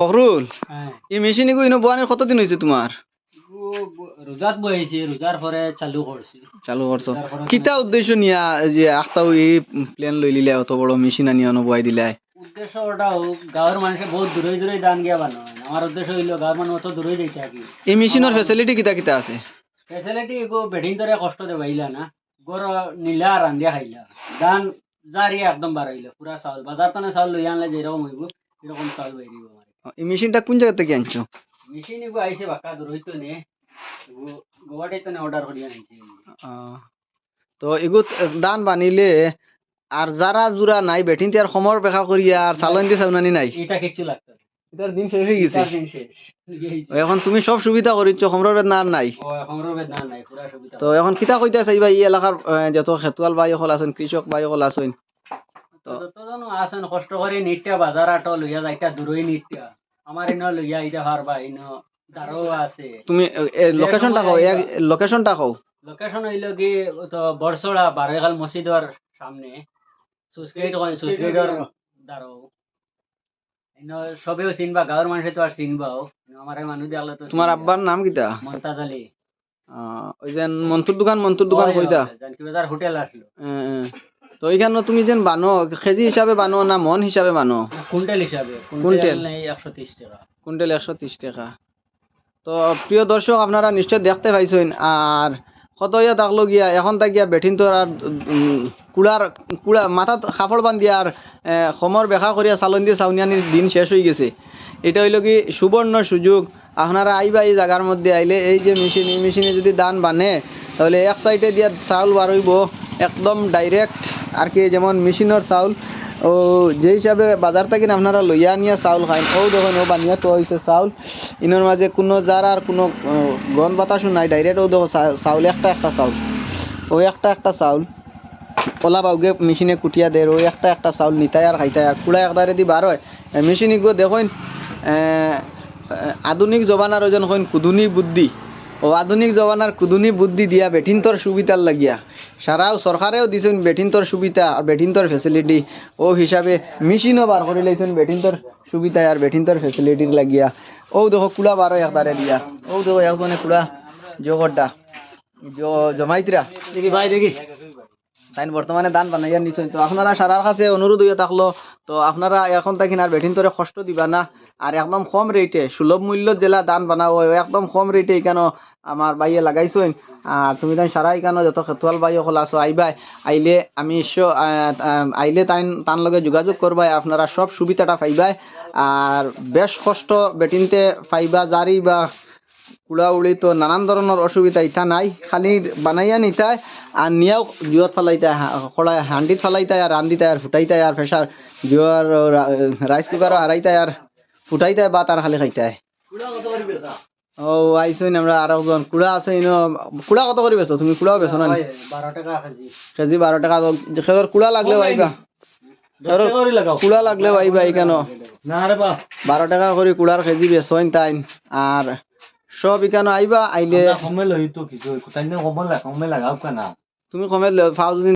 ফখরুল হ্যাঁ। এই মেশিন এগো ইনো বোয়ানের কতদিন হয়েছে তোমার রোজাত বইছি রোজার পরে চালু করছি চালু করছ কিতা উদ্দেশ্য নিয়া যে আখতাও এই প্লেন লই লিলে অত বড় মেশিন আনি অন বয়াই দিলাই উদ্দেশ্য ওটাও গাঁৱৰ মানুহে বহুত দূৰে দূৰে দান গিয়া বানায় আমার উদ্দেশ্য হইল গাঁৱৰ মানুহ অত দূরে যাইতে থাকি এই মেশিনের ফেসিলিটি কিতা কিতা আছে? ফেসিলিটি এগো বেডিং তরে কষ্ট দে বাইলা না গর নীলা রান্ধিয়া খাইলা। দান জারি একদম বাড়াইলো পুরা চাউল। বাজার তনে চাউল লই আনলে যেরকম হইব এরকম চাউল বাইরিব আমার এই মেশিনটা কোন জায়গা থেকে আনছো? মেশিন এগো আইছে বাক্কা দূর হইতো নে। গোয়াটাই তো অর্ডার করি আনছি। তো এগো দান বানিলে আর যারা জুরা নাই বেঠিন আর সমর বেখা করিয়া আর চালন দিয়ে চাউনানি নাই? এটা কিচ্ছু লাগতো এটার দিন শেষ হয়ে গেছে। এখন তুমি সব সুবিধা করিচ্ছ সমরের না নাই। ও এখন রবে না নাই পুরা সুবিধা তো এখন কিতা কইতা চাইবা এই এলাকার যত খেতুয়াল ভাই সকল আছেন কৃষক ভাই সকল আছেন? তো ততজনও আসেন কষ্ট করে নিত্যা বাজার আটো লইয়া যাইতা দূরই নিত্যা। আমার ইনো লইয়া ইটা পারবা ইনো দারো আছে। তুমি লোকেশনটা কও লোকেশনটা কও। লোকেশন হইল কি তো বরসড়া বারেগাল মসজিদর সামনে সুসগেট কয় সুসগেটর দারো ইনো সবেও চিনবা গাঁৱৰ মানুহে তো আর চিনবাও। আমার মানুষ দেখলে তো তোমার আব্বার নাম কিতা? মমতাজ আলী ওই যে মন্তুর দোকান মন্তুর দোকান কইতা। জানকি বাজার হোটেল আসলো এ। তো এইখানে তুমি যেন বানো কেজি হিসাবে বানো না মন হিসাবে বানো? কুইন্টাল হিসাবে কুইন্টাল? নেই একশো তিরিশ টাকা। কুইন্টাল একশো ত্রিশ টাকা। তো প্রিয় দর্শক আপনারা নিশ্চয় দেখতে পাইছেন আর কত ইয়া থাকল গিয়া এখন তাকিয়া বেঠিন তো আর কুড়ার কুড়া মাথাত কাপড় বান্ধিয়া আর সমর বেখা করিয়া চালন দিয়ে চাউনিয়ানির দিন শেষ হয়ে গেছে। এটা হইল কি সুবর্ণ সুযোগ আপনারা আইবা এই জায়গার মধ্যে আইলে এই যে মেশিন এই মেশিনে যদি দান বানে তাহলে এক সাইডে দিয়া চাউল বার হইব একদম ডাইরেক্ট আর কি যেমন মেশিনের চাউল। ও, যে হিসাবে বাজার থেকে আপনারা লইয়া নিয়ে চাউল খাইন। ও দেখুন ও বানিয়া তো হয়েছে চাউল। ইনোর মাঝে কোনো যার আর কোনো গন বাতাসও নাই। ডাইরেক্ট ও দেখো চাউল, একটা একটা চাউল। ও একটা একটা চাউল। ওলা বাউগে মেশিনে কুটিয়া দেয় ওই একটা একটা চাউল নিতায় আর খাইতায় আর কুড়া একদারে দি বার হয়। মেশিন গো দেখুন আধুনিক জবানার ওজন কইন কুদুনি বুদ্ধি। ও আধুনিক জবানার কুদুনি বুদ্ধি দিয়া বেঠিন্তর সুবিধার লাগিয়া। সারাও সরকারেও দিছেন বেঠিন্তর সুবিধা আর বেঠিন্তর ফেসিলিটি ও হিসাবে মেশিনও বার করে লাইছেন বেঠিন্তর সুবিধা আর বেঠিন্তর ফেসিলিটির লাগিয়া। ও দেখো কুড়া বার একদারে দিয়া। ও দেখো একজনে কুড়া জগড্ডা জমাইতরা দেখি ভাই দেখি। তাই বর্তমানে দান বানাইয়া নিছেন তো আপনারা সারার কাছে অনুরোধ হইয়া থাকল তো আপনারা এখন তাকি আর বেঠিন তোরে কষ্ট দিবা না। আর একদম কম রেটে সুলভ মূল্যত জেলা দান বানাও একদম কম রেটে এখানে আমার বাইয়ে লাগাইছেন আর তুমি তাই সারা কেন যত খেতুয়াল বাই সকল আছো আইবাই আইলে আমি আইলে তাই তার লগে যোগাযোগ করবাই আপনারা সব সুবিধাটা পাইবাই। আর বেশ কষ্ট বেটিনতে পাইবা জারি বা কুড়া উড়ি তো নানান ধরনের অসুবিধা ইতা নাই। খালি বানাইয়া নিতায় আর নিয়াও জুয়ত ফেলাইতায় খড়ায় হান্ডিত ফেলাইতায় আর রান্দিতায় আর ফুটাইতায় আর ফেসার জুয়ার রাইস কুকারও হারাইতায় আর ফুটাইতায় বা তার খালি খাইতায় ও আইসইন আমরা আর কুড়া আছে ইনো কুড়া কত করে বেছো তুমি কুড়াও বেছো না বারো টাকা কেজি। বারো টাকা খেলোর কুড়া লাগলেও আইবা। খেলোর কুড়া লাগলেও আইবা কেন না রে বারো টাকা করে কুড়ার কেজি বেচইন তাইন? আর সব ইকানো আইবা আইলে সময় লই তো কিছু। কমল লাগা লাগাও কেনা। তুমি কমে যদি